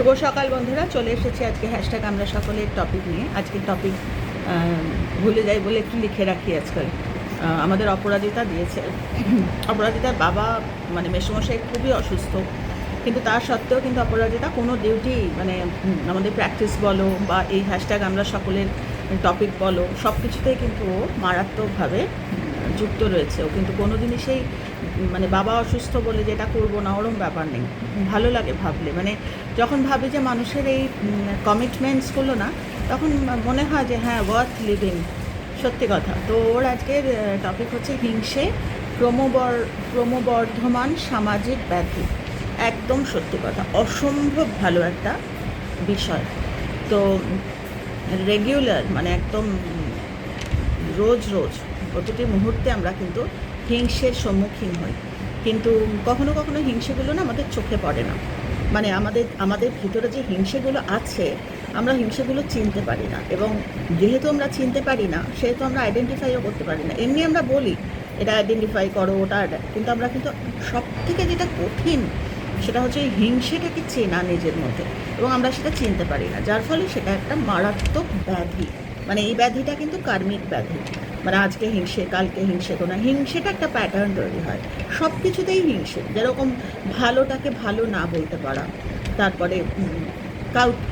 শুভ সকাল বন্ধুরা, চলে এসেছি আজকে হ্যাশট্যাগ আমরা সকলের টপিক নিয়ে। আজকের টপিক ভুলে যাই বলে একটু লিখে রাখি আজকাল। আমাদের অপরাজিতা দিয়েছে। অপরাজিতার বাবা মানে মেসমশাই খুবই অসুস্থ। কিন্তু তার সত্ত্বেও কিন্তু অপরাজিতা কোনো ডিউটি মানে আমাদের প্র্যাকটিস বলো বা এই হ্যাশট্যাগ আমরা সকলের টপিক বলো সব কিছুতেই কিন্তু ও মারাত্মকভাবে যুক্ত রয়েছে। ও কিন্তু কোনো জিনিসেই মানে বাবা অসুস্থ বলে যেটা করব না, ওরম ব্যাপার নেই। ভালো লাগে ভাবলে। মানে যখন ভাবি যে মানুষের এই কমিটমেন্টসগুলো না, তখন মনে হয় যে হ্যাঁ ওয়ার্থ লিভিং সত্যি কথা। তো ওর আজকের টপিক হচ্ছে হিংসে, ক্রমবর, ক্রমবর্ধমান সামাজিক ব্যাধি। একদম সত্যি কথা। অসম্ভব ভালো একটা বিষয়। তো রেগুলার মানে একদম রোজ রোজ প্রতিটি মুহূর্তে আমরা কিন্তু হিংসের সম্মুখীন হই। কিন্তু কখনো কখনো হিংসেগুলো না আমাদের চোখে পড়ে না। মানে আমাদের আমাদের ভিতরে যে হিংসেগুলো আছে, আমরা হিংসেগুলো চিনতে পারি না। এবং যেহেতু আমরা চিনতে পারি না, সেহেতু আমরা আইডেন্টিফাইও করতে পারি না। এমনি আমরা বলি, এটা আইডেন্টিফাই করো, ওটা কিন্তু আমরা কিন্তু সব থেকে যেটা কঠিন, সেটা হচ্ছে হিংসেটাকে চেনা নিজের মধ্যে। এবং আমরা সেটা চিনতে পারি না। যার ফলে সেটা একটা মারাত্মক ব্যাধি। মানে এই ব্যাধিটা কিন্তু কার্মিক ব্যাধি। মানে আজকে হিংসে, কালকে হিংসে, কোনো হিংসেটা একটা প্যাটার্ন তৈরি হয়। সব কিছুতেই হিংসে, যেরকম ভালোটাকে ভালো না বলতে পারা, তারপরে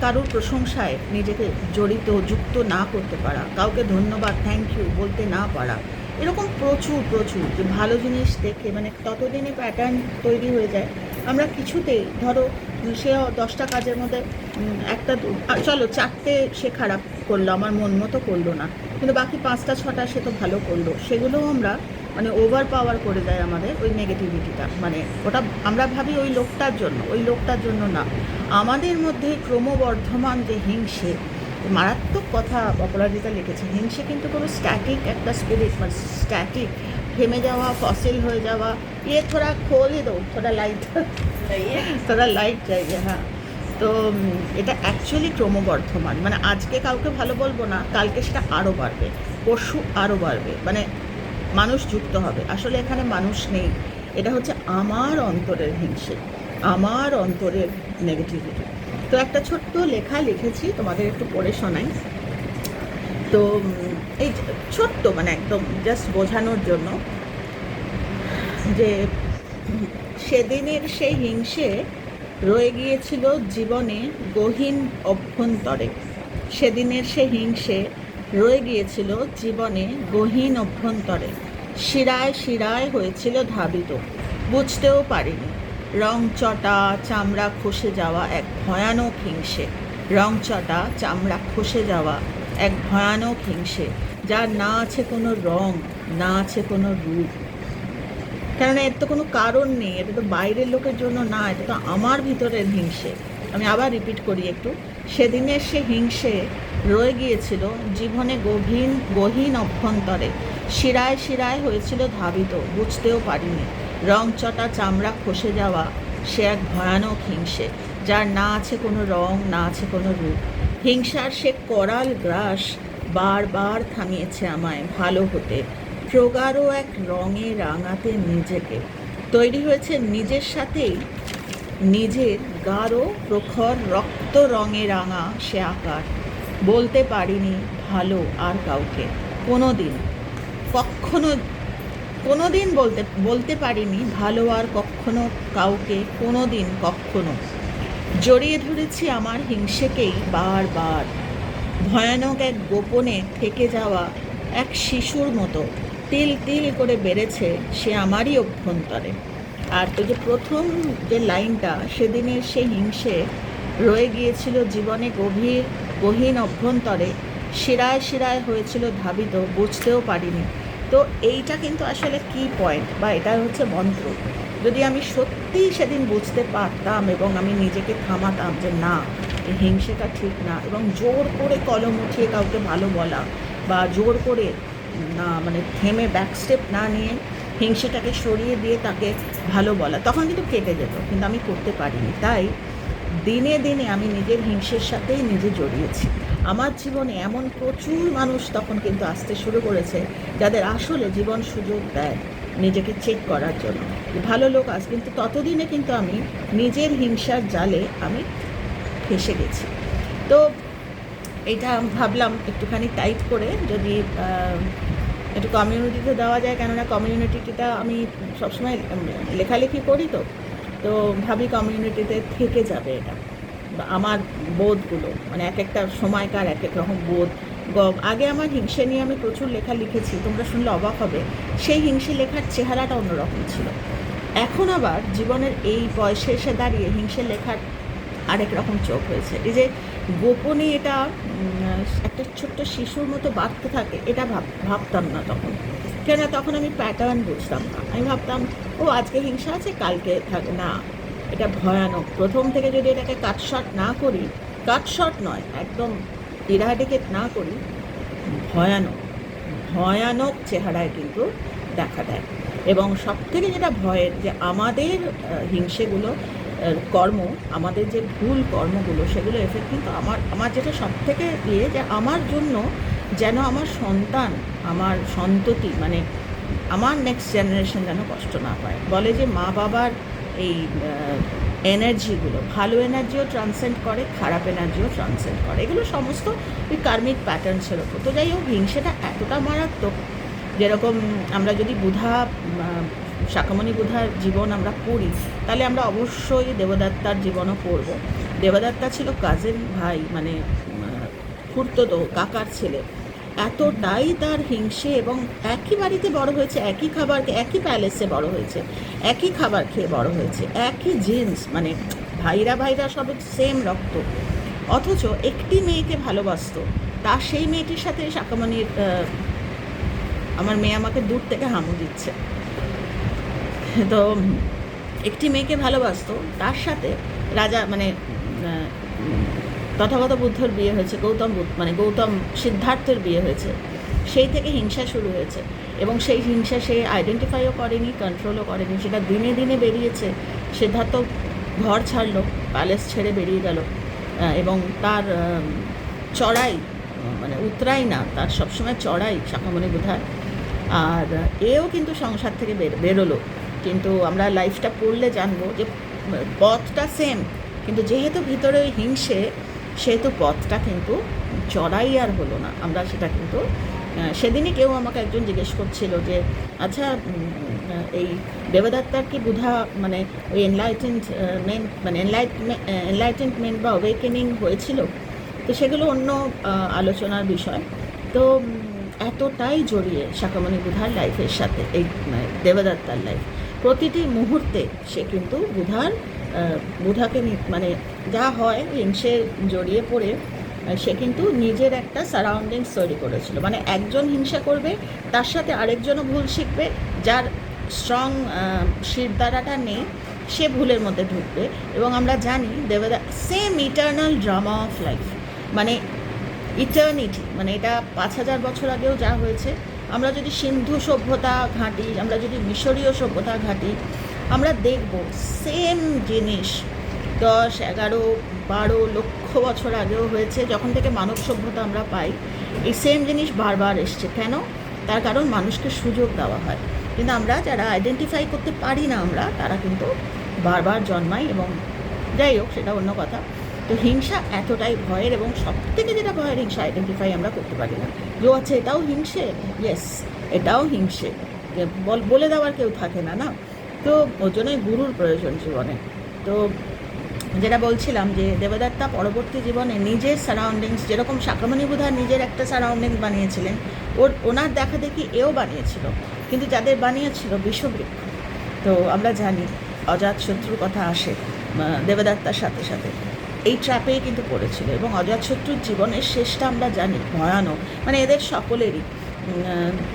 কারোর প্রশংসায় নিজেকে জড়িত, যুক্ত না করতে পারা, কাউকে ধন্যবাদ থ্যাংক ইউ বলতে না পারা, এরকম প্রচুর প্রচুর যে ভালো জিনিস দেখে মানে ততদিনে প্যাটার্ন তৈরি হয়ে যায়। আমরা কিছুতেই, ধরো, সে দশটা কাজের মধ্যে একটা চলো চারটে সে খারাপ করল, আমার মন মতো করল না। কিন্তু বাকি পাঁচটা ছটা সে তো ভালো করল। সেগুলোও আমরা মানে ওভার পাওয়ার করে দেয় আমাদের ওই নেগেটিভিটিটা মানে ওটা আমরা ভাবি ওই লোকটার জন্য ওই লোকটার জন্য না। আমাদের মধ্যে ক্রমবর্ধমান যে হিংসে মারাত্মক কথা অপরাজিতা লিখেছে হিংসে কিন্তু কোনো স্ট্যাটিক একটা স্পিরিট মানে স্ট্যাটিক থেমে যাওয়া ফসিল হয়ে যাওয়া ইয়ে থোড়া খোলই দো থোড়া লাইট থোড়া লাইট চাইয়ে হ্যাঁ। তো এটা অ্যাকচুয়ালি ক্রমবর্ধমান। মানে আজকে কাউকে ভালো বলব না, কালকে সেটা আরও বাড়বে, পরশু আরও বাড়বে। মানে মানুষ যুক্ত হবে। আসলে এখানে মানুষ নেই। এটা হচ্ছে আমার অন্তরের হিংসে, আমার অন্তরের নেগেটিভিটি তো একটা ছোট্ট লেখা লিখেছি, তোমাদের একটু পড়ে শোনাই। তো এই ছোট্ট মানে একদম জাস্ট বোঝানোর জন্য যে সেদিনের সেই হিংসে রয়ে গিয়েছিল জীবনে গহীন অভ্যন্তরে। সেদিনের সে হিংসে রয়ে গিয়েছিল জীবনে গহীন অভ্যন্তরে। শিরায় শিরায় হয়েছিল ধাবিত, বুঝতেও পারিনি। রং চটা চামড়া খসে যাওয়া এক ভয়ানক হিংসে। রং চটা চামড়া খসে যাওয়া এক ভয়ানক হিংসে, যার না আছে কোনো রং, না আছে কোনো রূপ। কেননা এর তো কোনো কারণ নেই, এটা তো বাইরের লোকের জন্য না, এটা তো আমার ভিতরের হিংসে। আমি আবার রিপিট করি একটু সেদিনের সে হিংসে রয়ে গিয়েছিল জীবনে গভীর গহীন অভ্যন্তরে। শিরায় শিরায় হয়েছিল ধাবিত, বুঝতেও পারিনি। রং চটা, চামড়া খসে যাওয়া, সে এক ভয়ানক হিংসে, যার না আছে কোনো রং, না আছে কোনো রূপ। হিংসার সে করাল গ্রাস বারবার থামিয়েছে আমায়, ভালো হতে। প্রগাঢ় এক রঙে রাঙাতে নিজেকে। তৈরি হয়েছে নিজের সাথেই। নিজের গাঢ়, প্রখর, রক্ত রঙে রাঙা সে আকার। বলতে পারিনি ভালো আর কাউকে। কোনো দিন কখনো কোনো দিন বলতে বলতে পারিনি ভালো আর কখনো কাউকে। কোনো দিন কখনো। জড়িয়ে ধরেছি আমার হিংসেকেই বারবার। ভয়ানক এক গোপনে থেকে যাওয়া এক শিশুর মতো। তিল তিল করে বেড়েছে সে আমারই অভ্যন্তরে। আর তো যে প্রথম যে লাইনটা, সেদিনের সে হিংসে রয়ে গিয়েছিল জীবনে গভীর, গহীন অভ্যন্তরে, শিরায় শিরায় হয়েছিল ধাবিত, বুঝতেও পারিনি। তো এইটা কিন্তু আসলে কি পয়েন্ট বা এটা হচ্ছে মন্ত্র। যদি আমি সত্যিই সেদিন বুঝতে পারতাম এবং আমি নিজেকে থামাতাম যে না হিংসেটা ঠিক না, এবং জোর করে কলম উঠিয়ে কাউকে ভালো বলা বা জোর করে না মানে থেমে ব্যাক স্টেপ না নিয়ে হিংসেটাকে সরিয়ে দিয়ে তাকে ভালো বলা। তখন কিন্তু কেটে যেত, কিন্তু আমি করতে পারিনি। তাই দিনে দিনে আমি নিজের হিংসের সাথেই নিজে জড়িয়েছি। আমার জীবনে এমন প্রচুর মানুষ তখন কিন্তু আসতে শুরু করেছে, যাদের আসলে জীবন সুযোগ দেয় নিজেকে চেক করার জন্য। ভালো লোক আস, কিন্তু ততদিনে কিন্তু আমি নিজের হিংসার জালে আমি ফেসে গেছি। তো এটা ভাবলাম একটুখানি টাইপ করে যদি একটু কমিউনিটিতে দেওয়া যায়। কেননা কমিউনিটিটা আমি সবসময় লেখালেখি করি তো। তো ভাবি কমিউনিটিতে থেকে যাবে এটা। আমার বোধগুলো মানে এক একটা সময়কার এক এক রকম বোধ। গ- আগে আমার হিংসে নিয়ে আমি প্রচুর লেখা লিখেছি, তোমরা শুনলে অবাক হবে। সেই হিংসে লেখার চেহারাটা অন্যরকম ছিল। এখন আবার জীবনের এই বয়সে এসে দাঁড়িয়ে হিংসে লেখার আরেক রকম চোখ হয়েছে। এই যে গোপনে এটা একটা ছোট্ট শিশুর মতো বাড়তে থাকে, এটা ভাব, ভাবতাম না তখন। কেন তখন আমি প্যাটার্ন বুঝতাম না। আমি ভাবতাম, ও, আজকে হিংসা আছে, কালকে থাকে না, এটা ভয়ানক। প্রথম থেকে যদি এটাকে কাটশট না করি কাটশট নয়, একদম ইরাডিকেট না করি, ভয়ানক ভয়ানক চেহারায় কিন্তু দেখা দেয়। এবং সব থেকে যেটা ভয়ের যে আমাদের হিংসেগুলো কর্ম, আমাদের যে ভুল কর্মগুলো, সেগুলো এফেক্ট কিন্তু আমার আমার যেটা সব থেকে ইয়ে যে আমার জন্য যেন আমার সন্তান, আমার সন্ততি মানে আমার নেক্সট জেনারেশন যেন কষ্ট না পায়। বলে যে মা বাবার এই এনার্জিগুলো ভালো এনার্জিও ট্রান্সেন্ড করে, খারাপ এনার্জিও ট্রান্সেন্ড করে। এগুলো সমস্ত ওই কার্মিক প্যাটার্নসের ওপর। তো যাই হোক, হিংসেটা এতটা মারাত্মক, যেরকম আমরা যদি বুধা উম, শাকামণি বুধার জীবন আমরা পড়ি তাহলে আমরা অবশ্যই দেবদত্তার জীবনও পড়ব। দেবদাত্তা ছিল কাজিন ভাই মানে খুঁড়তো কাকার ছেলে। এতটাই তার হিংসে এবং একই বাড়িতে বড় হয়েছে একই খাবার একই প্যালেসে বড় হয়েছে একই খাবার খেয়ে বড় হয়েছে একই জিন্স মানে ভাইরা ভাইরা সব সেম রক্ত। অথচ একটি মেয়েকে ভালোবাসতো তা সেই মেয়েটির সাথে শাকামণির আমার মেয়ে আমাকে দূর থেকে হামু দিচ্ছে। তো একটি মেয়েকে ভালোবাসতো, তার সাথে রাজা মানে তথাগত বুদ্ধর বিয়ে হয়েছে, গৌতম বুদ্ধ মানে গৌতম সিদ্ধার্থের বিয়ে হয়েছে। সেই থেকে হিংসা শুরু হয়েছে এবং সেই হিংসা সে আইডেন্টিফাইও করেনি কন্ট্রোলও করেনি, সেটা দিনে দিনে বেরিয়েছে। সিদ্ধার্থ ঘর ছাড়লো প্যালেস ছেড়ে বেরিয়ে গেল এবং তার চড়াই মানে উতরাই না, তার সবসময় চড়াই, শাখামণি বোধহয় আর এও কিন্তু সংসার থেকে বের, বেরোলো। কিন্তু আমরা লাইফটা পড়লে জানব যে পথটা সেম কিন্তু যেহেতু ভিতরে ওই হিংসে সেহেতু পথটা কিন্তু চড়াই আর হলো না। আমরা সেটা কিন্তু সেদিনই কেউ আমাকে একজন জিজ্ঞেস করছিল যে আচ্ছা এই দেবদত্তার কি বুধা মানে ওই এনলাইটেন্ড মেন মানে এনলাইটেনমেন্ট বা অওয়েকেনিং হয়েছিল? তো সেগুলো অন্য আলোচনার বিষয়। তো এতটাই জড়িয়ে শাকামণি বুধার লাইফের সাথে এই মানে, দেবদত্তার লাইফ প্রতিটি মুহূর্তে সে কিন্তু বুধার বুধাকে মানে যা হয় হিংসে জড়িয়ে পড়ে সে কিন্তু নিজের একটা সারাউন্ডিংস তৈরি করেছিল। মানে একজন হিংসা করবে, তার সাথে আরেকজনও ভুল শিখবে, যার স্ট্রং শিরদাঁড়াটা নেই, সে ভুলের মধ্যে ঢুকবে। এবং আমরা জানি দেবদা same eternal drama of life মানে ইটার্নিটি মানে এটা পাঁচ হাজার বছর আগেও যা হয়েছে আমরা যদি সিন্ধু সভ্যতা ঘাঁটি, আমরা যদি মিশরীয় সভ্যতা ঘাঁটি, আমরা দেখব সেম জিনিস দশ, এগারো, বারো লক্ষ বছর আগেও হয়েছে, যখন থেকে মানব সভ্যতা আমরা পাই, এই সেম জিনিস বারবার এসছে। কেন? তার কারণ মানুষকে সুযোগ দেওয়া হয়। কিন্তু আমরা যারা আইডেন্টিফাই করতে পারি না আমরা, তারা কিন্তু বারবার জন্মাই এবং যাই হোক, সেটা অন্য কথা। তো হিংসা এতটাই ভয়ের এবং সব থেকে যেটা ভয়ের হিংসা আইডেন্টিফাই আমরা করতে পারি না। যে ও আচ্ছা এটাও হিংসে? ইয়েস এটাও হিংসে। বল দেওয়ার কেউ থাকে না না? তো ওর জন্যই গুরুর প্রয়োজন জীবনে। তো যেটা বলছিলাম যে দেবদত্তা পরবর্তী জীবনে নিজের সারাউন্ডিংস যেরকম শাকামণি বুধার নিজের একটা সারাউন্ডিংস বানিয়েছিলেন, ওর, ওনার দেখা দেখি এও বানিয়েছিল। কিন্তু যাদের বানিয়েছিল বিষবৃক্ষ তো আমরা জানি, অজাত শত্রুর কথা আসে দেবদত্তার সাথে সাথে। এই ট্র্যাপেই কিন্তু পড়েছিল এবং অজাতশত্রুর জীবনের শেষটা আমরা জানি, ভয়ানক। মানে এদের সকলেরই।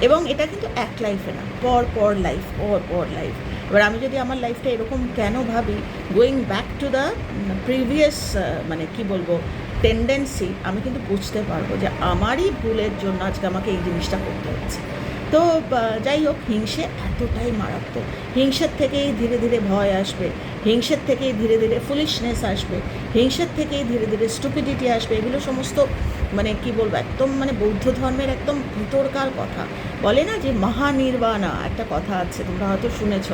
এবং এটা কিন্তু এক লাইফে না, পর পর লাইফ পর পর লাইফ এবার আমি যদি আমার লাইফটা এরকম কেন ভাবি going back to the previous মানে কি বলব টেন্ডেন্সি আমি কিন্তু বুঝতে পারব যে আমারই ভুলের জন্য আজকে আমাকে এই জিনিসটা করতে হচ্ছে। তো যাই হোক, হিংসে এতটাই মারাত্মক। হিংসের থেকেই ধীরে ধীরে ভয় আসবে। হিংসের থেকেই ধীরে ধীরে ফুলিশনেস আসবে, হিংসের থেকেই ধীরে ধীরে স্টুপিডিটি আসবে, এগুলো সমস্ত মানে কি বলব, একদম মানে বৌদ্ধ ধর্মের একদম ভিতরকার কথা। বলে না যে মহানির্বাণা, একটা কথা আছে, তোমরা হয়তো শুনেছ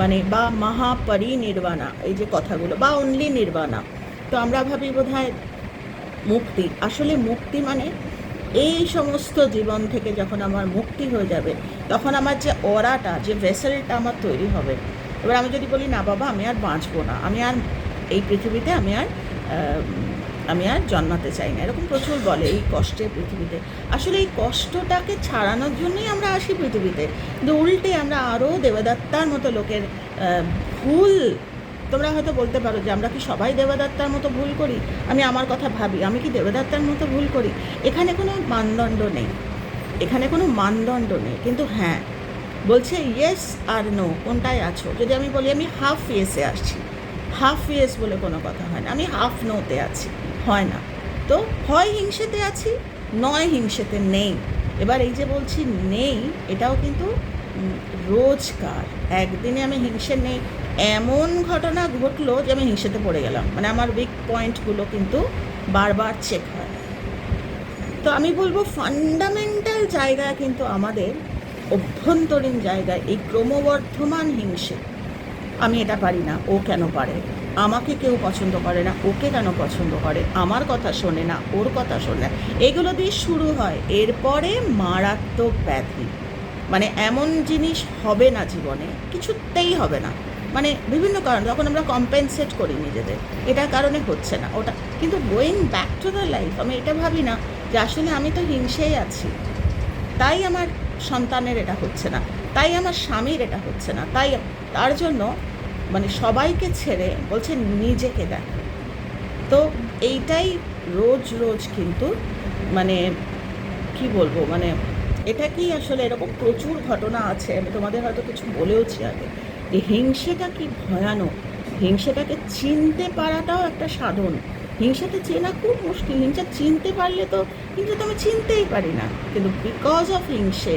মানে বা মহাপরিনির্বাণা, এই যে কথাগুলো, বা অনলি নির্বাণা। তো আমরা ভাবি বোধহয় মুক্তি। আসলে মুক্তি মানে এই সমস্ত জীবন থেকে যখন আমার মুক্তি হয়ে যাবে, তখন আমার যে অরাটা, যে ভেসেলটা আমার তৈরি হবে এবার আমি যদি বলি, না বাবা, আমি আর বাঁচবো না। আমি আর এই পৃথিবীতে আমি আর আমি আর জন্মাতে চাই না। এরকম প্রচুর বলে এই কষ্টের পৃথিবীতে। আসলে এই কষ্টটাকে ছাড়ানোর জন্যই আমরা আসি পৃথিবীতে। কিন্তু উল্টে আমরা আরও দেবদত্তার মতো লোকের ভুল, তোমরা হয়তো বলতে পারো যে আমরা কি সবাই দেবদত্তার মতো ভুল করি? আমি আমার কথা ভাবি, আমি কি দেবদত্তার মতো ভুল করি? এখানে কোনো মানদণ্ড নেই। এখানে কোনো মানদণ্ড নেই। কিন্তু হ্যাঁ বলছে ইয়েস আর নো কোনটায় আছো? যদি আমি বলি, আমি হাফ ইয়েসে আসছি। হাফ ইয়েস বলে কোনো কথা হয় না। আমি হাফ নোতে আছি। হয় না। তো হয় হিংসেতে আছি, নয় হিংসেতে নেই। এবার এই যে বলছি নেই, এটাও কিন্তু রোজকার। একদিনে আমি হিংসে নেই। এমন ঘটনা ঘটলো যে আমি হিংসেতে পড়ে গেলাম। মানে আমার উইক পয়েন্টগুলো কিন্তু বারবার চেক হয়। তো আমি বলব ফান্ডামেন্টাল জায়গা কিন্তু আমাদের অভ্যন্তরীণ জায়গায় এই ক্রমবর্ধমান হিংসে। আমি এটা পারি না, ও কেন পারে? আমাকে কেউ পছন্দ করে না, ওকে কেন পছন্দ করে? আমার কথা শোনে না, ওর কথা শোনে না। এগুলো দিয়ে শুরু হয়, এরপরে মারাত্মক ব্যাধি। মানে এমন জিনিস হবে না জীবনে, কিছুতেই হবে না। মানে বিভিন্ন কারণ, যখন আমরা কম্পেনসেট করি নিজেদের, এটার কারণে হচ্ছে না, ওটা কিন্তু going back to the life আমি এটা ভাবি না যে আসলে আমি তো হিংসেই আছি। তাই আমার সন্তানের এটা হচ্ছে না। তাই আমার স্বামীর এটা হচ্ছে না। তাই তার জন্য মানে সবাইকে ছেড়ে বলছে নিজেকে দেখ। তো এইটাই রোজ রোজ কিন্তু মানে কি বলব? মানে এটা কি আসলে এরকম প্রচুর ঘটনা আছে? আমি তোমাদের হয়তো কিছু বলেওছি আগে। যে হিংসেটা কি ভয়ানক? হিংসেটাকে চিনতে পারাটাও একটা সাধন। হিংসাটা চেনা খুব মুশকিল। হিংসা চিনতে পারলে তো হিংসা তো আমি চিনতেই পারি না। কিন্তু বিকজ অফ হিংসে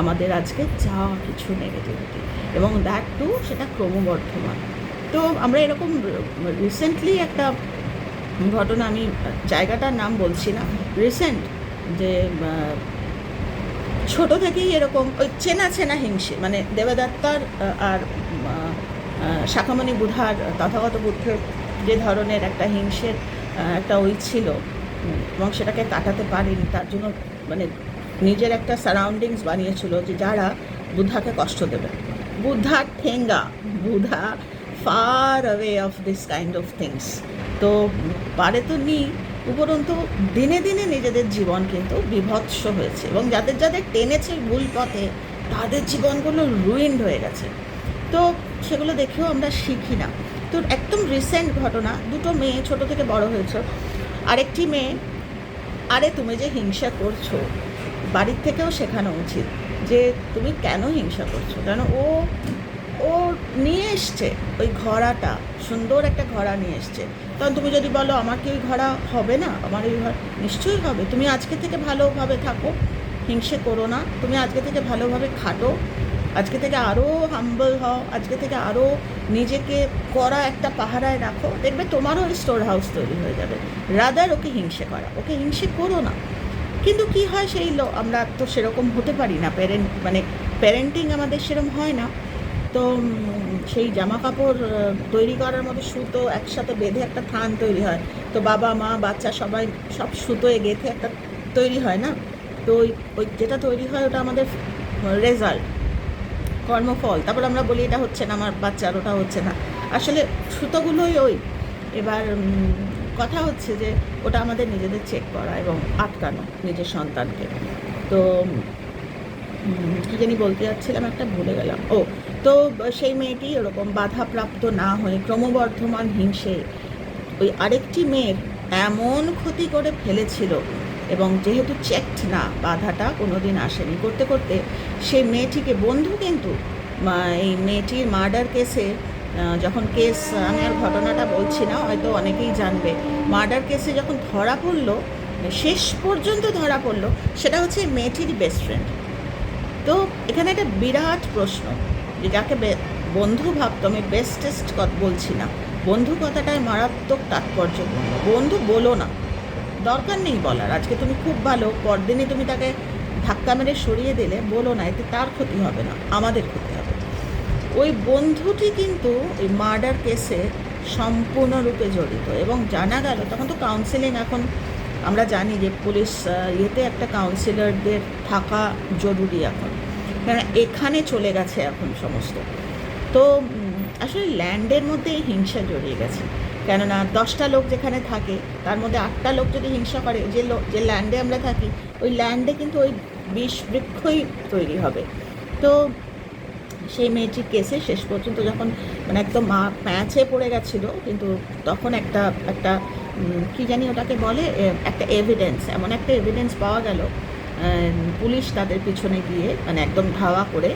আমাদের আজকে যা কিছু নেগেটিভিটি এবং দ্যাট টু সেটা ক্রমবর্ধমান। তো আমরা এরকম রিসেন্টলি একটা ঘটনা আমি, জায়গাটার নাম বলছি না। রিসেন্ট যে ছোট থেকেই এরকম, ওই চেনা চেনা হিংসে মানে দেবদত্তার আর শাখামণি বুধার, তথাগত বুদ্ধের যে ধরনের একটা হিংসের একটা ওই ছিল। এবং সেটাকে কাটাতে পারেনি। তার জন্য মানে নিজের একটা সারাউন্ডিংস বানিয়েছিল যে যারা বুদ্ধাকে কষ্ট দেবে। বুদ্ধার ঠেঙ্গা। Buddha far away of this kind of things তো পারে তো নি উপরন্তু দিনে দিনে নিজেদের জীবন কিন্তু বিভৎস হয়েছে। এবং যাদের যাদের টেনেছে ভুল পথে, তাদের জীবনগুলো রুইন্ড হয়ে গেছে। তো সেগুলো দেখেও আমরা শিখি না। তো একদম রিসেন্ট ঘটনা। দুটো মেয়ে ছোট থেকে বড় হয়েছে। আরেকটি মেয়ে, আরে তুমি যে হিংসা করছ, বাড়ির থেকেও শেখানো উচিত যে তুমি কেন হিংসা করছ? কেন ও ও নিয়ে এসছে ওই ঘোড়াটা, সুন্দর একটা ঘোড়া নিয়ে এসছে। তখন তুমি যদি বলো, আমার কি ওই ঘোড়া হবে না? আমার ওই ঘর নিশ্চয়ই হবে। তুমি আজকে থেকে ভালোভাবে থাকো, হিংসে করো না। তুমি আজকে থেকে ভালোভাবে খাটো। আজকে থেকে আরও হাম্বল হও, আজকে থেকে আরও নিজেকে করা একটা পাহারায় রাখো, দেখবে তোমারও স্টোর হাউস তৈরি হয়ে যাবে। রাদার ওকে হিংসে করা, ওকে হিংসে করো না। কিন্তু কি হয় সেই আমরা তো সেরকম হতে পারি না প্যারেন্ট মানে প্যারেন্টিং আমাদের সেরকম হয় না। তো সেই জামা কাপড় তৈরি করার মতো সুতো একসাথে বেঁধে একটা থান তৈরি হয়। তো বাবা, মা, বাচ্চা সবাই সব সুতোয় গেঁথে একটা তৈরি হয় না? তো ওই ওই যেটা তৈরি হয় ওটা আমাদের রেজাল্ট কর্মফল। তারপর আমরা বলি, এটা হচ্ছে না, আমার বাচ্চার, ওটা হচ্ছে না। আসলে সুতোগুলোই ওই। এবার কথা হচ্ছে যে, ওটা আমাদের নিজেদের চেক করা এবং আটকানো নিজের সন্তানকে। তো কি জানি বলতে যাচ্ছিলাম, একটা ভুলে গেলাম। ও, তো সেই মেয়েটি ওরকম বাধাপ্রাপ্ত না হয়ে ক্রমবর্ধমান হিংসে ওই আরেকটি মেয়ের এমন ক্ষতি করে ফেলেছিল এবং যেহেতু চেকড না, বাধাটা কোনো দিন আসেনি। করতে করতে সেই মেয়েটিকে, বন্ধু কিন্তু এই মেয়েটির মার্ডার কেসে যখন কেস আমি আর ঘটনাটা বলছি না, হয়তো অনেকেই জানবে। মার্ডার কেসে যখন ধরা পড়ল, শেষ পর্যন্ত ধরা পড়ল, সেটা হচ্ছে মেয়েটির বেস্ট ফ্রেন্ড তো এখানে একটা বিরাট প্রশ্ন, যে যাকে বন্ধু ভাবতো, আমি বেস্টেস্ট বলছি না। বন্ধু কথাটায় মারাত্মক তাৎপর্যপূর্ণ বন্ধু বলো না। দরকার নেই বলার। আজকে তুমি খুব ভালো, পরদিনই তুমি তাকে ধাক্কা মেরে সরিয়ে দিলে, বলো না, এতে তার ক্ষতি হবে না, আমাদের ক্ষতি হবে। ওই বন্ধুটি কিন্তু এই মার্ডার কেসে সম্পূর্ণরূপে জড়িত এবং জানা গেল, তখন তো কাউন্সেলিং এখন আমরা জানি যে পুলিশ ইয়েতে একটা কাউন্সিলরদের থাকা জরুরি এখন। কারণ এখানে চলে গেছে এখন সমস্ত। তো আসলে ল্যান্ডের মধ্যে হিংসা জড়িয়ে গেছে। কেননা দশটা লোক যেখানে থাকে, তার মধ্যে আটটা লোক যদি হিংসা করে, যে যে ল্যান্ডে আমরা থাকি, ওই ল্যান্ডে কিন্তু ওই বিষ বৃক্ষই তৈরি হবে। তো সেই মেয়েটির কেসে শেষ পর্যন্ত যখন মানে একদম মা প্যাঁচে পড়ে গেছিল, কিন্তু তখন একটা একটা কি জানি ওটাকে বলে একটা এভিডেন্স এমন একটা এভিডেন্স পাওয়া গেল পুলিশ তাদের পিছনে গিয়ে মানে একদম ধাওয়া করে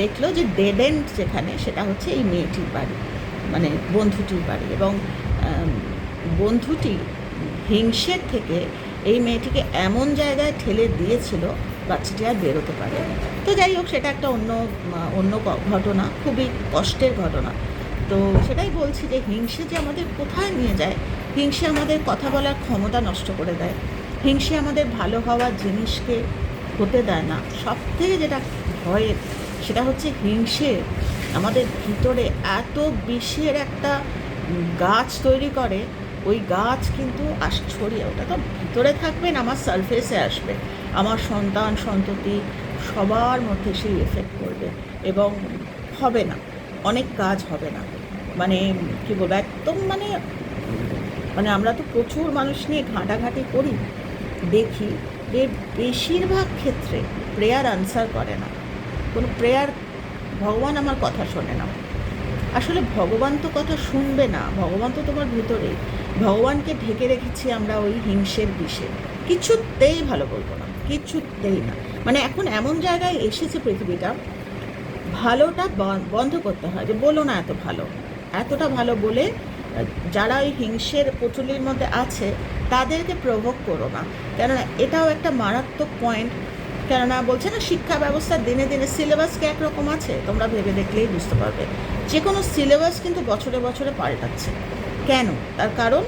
দেখল যে ডেড এন্ড যেখানে, সেটা হচ্ছে এই মেয়েটির বাড়ি মানে বন্ধুটির বাড়ি। এবং বন্ধুটি হিংসের থেকে এই মেয়েটিকে এমন জায়গায় ঠেলে দিয়েছিল, বাচ্চাটি আর বেরোতে পারে তো যাই হোক, সেটা একটা অন্য অন্য ঘটনা, খুবই কষ্টের ঘটনা। তো সেটাই বলছি যে হিংসে যে আমাদের কোথায় নিয়ে যায়, হিংসে আমাদের কথা বলার ক্ষমতা নষ্ট করে দেয়, হিংসে আমাদের ভালো হওয়ার জিনিসকে হতে দেয় না। সব থেকে যেটা ভয়ের, সেটা হচ্ছে হিংসে আমাদের ভিতরে এত বিষের একটা গাছ তৈরি করে, ওই গাছ কিন্তু আস, ছড়িয়ে ওটা তো ভিতরে থাকবেন আমার সারফেসে আসবে। আমার সন্তান, সন্ততি সবার মধ্যে সেই এফেক্ট করবে এবং হবে না, অনেক কাজ হবে না। মানে কি বলব, একদম মানে মানে আমরা তো প্রচুর মানুষ নিয়ে ঘাঁটাঘাঁটি করি। দেখি যে বেশিরভাগ ক্ষেত্রে প্রেয়ার আনসার করে না। কোনো প্রেয়ার, ভগবান আমার কথা শোনে না। আসলে ভগবান তো কথা শুনবে না। ভগবান তো তোমার ভিতরে ভগবানকে ঢেকে রেখেছি আমরা ওই হিংসের বিষে। কিছুতেই ভালো বলব না, কিছুতেই না। মানে এখন এমন জায়গায় এসেছে পৃথিবীটা, ভালোটা বন্ধ করতে হয় যে বলো না এত ভালো। এতটা ভালো বলে যারা ওই হিংসের পুটুলির মধ্যে আছে, তাদেরকে প্রভোগ করো না। কেননা এটাও একটা মারাত্মক পয়েন্ট কেননা বলছে না, শিক্ষা ব্যবস্থা দিনে দিনে সিলেবাস কি একরকম আছে, তোমরা ভেবে দেখলেই বুঝতে পারবে। যে কোনো সিলেবাস কিন্তু বছরে বছরে পাল্টাচ্ছে। কেন? তার কারণ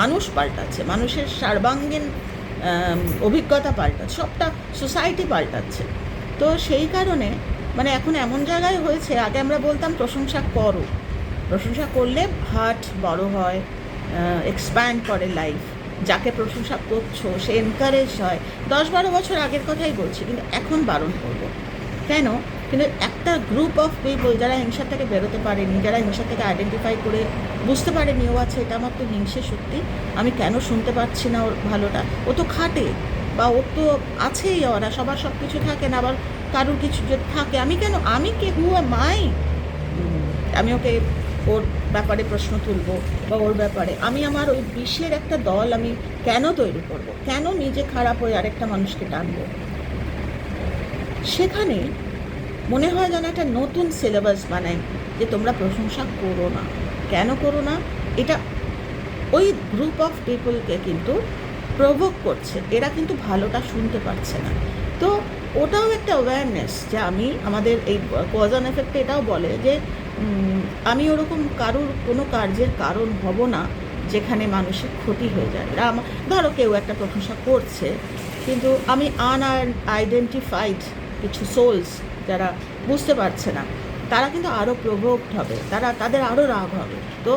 মানুষ পাল্টাচ্ছে, মানুষের সার্বাঙ্গীন অভিজ্ঞতা পাল্টাচ্ছে, সবটা সোসাইটি পাল্টাচ্ছে। তো সেই কারণে মানে এখন এমন জায়গায় হয়েছে, আগে আমরা বলতাম প্রশংসা করো। প্রশংসা করলে হার্ট বড় হয় এক্সপ্যান্ড করে লাইফ যাকে প্রশংসা করছ, সে এনকারেজ হয়। দশ বারো বছর আগের কথাই বলছি, কিন্তু এখন বারণ করব। কেন? কিন্তু একটা গ্রুপ অফ পিপল যারা হিংসা থেকে বেরোতে পারেনি, যারা হিংসা থেকে আইডেন্টিফাই করে বুঝতে পারেনি, ও আছে এটা আমার তো হিংসে সত্যি, আমি কেন শুনতে পারছি না ওর ভালোটা? ও তো খাটে, বা ওর তো আছেই ওরা, সবার সব কিছু থাকে না, আবার কারোর কিছু থাকে, আমি কেন? আমি কে? হু মাই আমি ওকে ওর ব্যাপারে প্রশ্ন তুলবো বা ওর ব্যাপারে। আমি আমার ওই বিশ্বের একটা দল আমি কেন তৈরি করব? কেন নিজে খারাপ হয়ে আরেকটা মানুষকে টানবো? সেখানে মনে হয় যেন একটা নতুন সিলেবাস বানাই যে তোমরা প্রশংসা করো না। কেন করো না? এটা ওই গ্রুপ অফ পিপলকে কিন্তু প্রভোগ করছে। এরা কিন্তু ভালোটা শুনতে পারছে না। তো ওটাও একটা অ্যাওয়ারনেস যে আমি আমাদের এই কজন এফেক্টে এটাও বলে যে আমি ওরকম কারোর কোনো কার্যের কারণ হব না যেখানে মানুষের ক্ষতি হয়ে যায়। এরা ধরো কেউ একটা প্রশংসা করছে, কিন্তু আমি আন আইডেন্টিফাইড কিছু সোলস যারা বুঝতে পারছে না, তারা কিন্তু আরও প্রভোক্ট হবে, তারা, তাদের আরও রাগ হবে। তো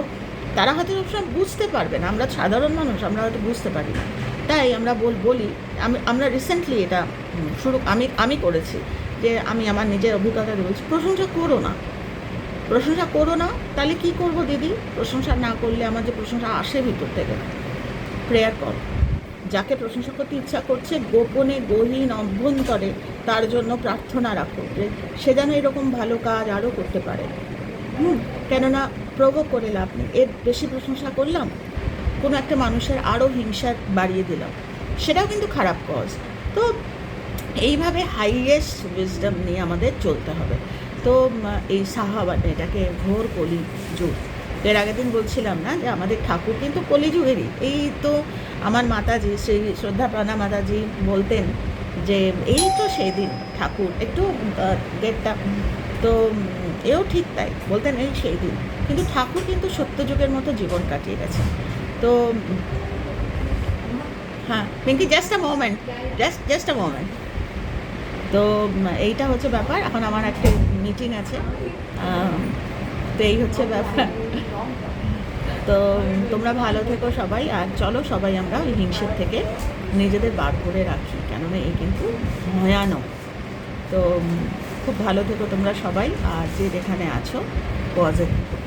তারা হয়তো সবসময় বুঝতে পারবে না, আমরা সাধারণ মানুষ, আমরা হয়তো বুঝতে পারি না। তাই আমরা বল বলি, আমি, আমরা রিসেন্টলি এটা শুরু আমি আমি করেছি যে আমি আমার নিজের অভিজ্ঞতা বলছি, প্রশংসা করো না। প্রশংসা করো না, তাহলে কি করব দিদি? প্রশংসা না করলে আমার যে প্রশংসা আসে ভিতর থেকে। প্রেয়ার কর। যাকে প্রশংসা করতে ইচ্ছা করছে, গোপনে গহীন অভ্যন্তরে তার জন্য প্রার্থনা রাখো যে সে যেন এরকম ভালো কাজ আরও করতে পারে। হুম, কেননা প্রভোগ করে লাভ নেই। এর বেশি প্রশংসা করলাম, কোনো একটা মানুষের আরও হিংসা বাড়িয়ে দিলাম। সেটাও কিন্তু খারাপ কজ তো এইভাবে হাইয়েস্ট উইজডম নিয়ে আমাদের চলতে হবে। তো এই সাহাবাদ এটাকে ঘোর কলি যুগ এর আগের দিন বলছিলাম না যে আমাদের ঠাকুর কিন্তু কলিযুগেরই। এই তো আমার মাতাজি, শ্রী শ্রদ্ধা প্রাণা মাতাজি বলতেন যে, এই তো সেই দিন ঠাকুর, একটু ডেটটা তো এও ঠিক তাই, বলতেন এই সেই দিন কিন্তু ঠাকুর কিন্তু সত্যযুগের মতো জীবন কাটিয়ে গেছে তো হ্যাঁ Pinky just a moment just just a moment তো এইটা হচ্ছে ব্যাপার। এখন আমার একটা মিটিং আছে। তো এই হচ্ছে ব্যাপার। তো তোমরা ভালো থেকো সবাই, আর চলো সবাই আমরা ওই হিংসের থেকে নিজেদের বার করে রাখি, কেননা এই কিন্তু ভয়ানক। তো খুব ভালো থেকো তোমরা সবাই, আর যে যেখানে আছো পজিটিভ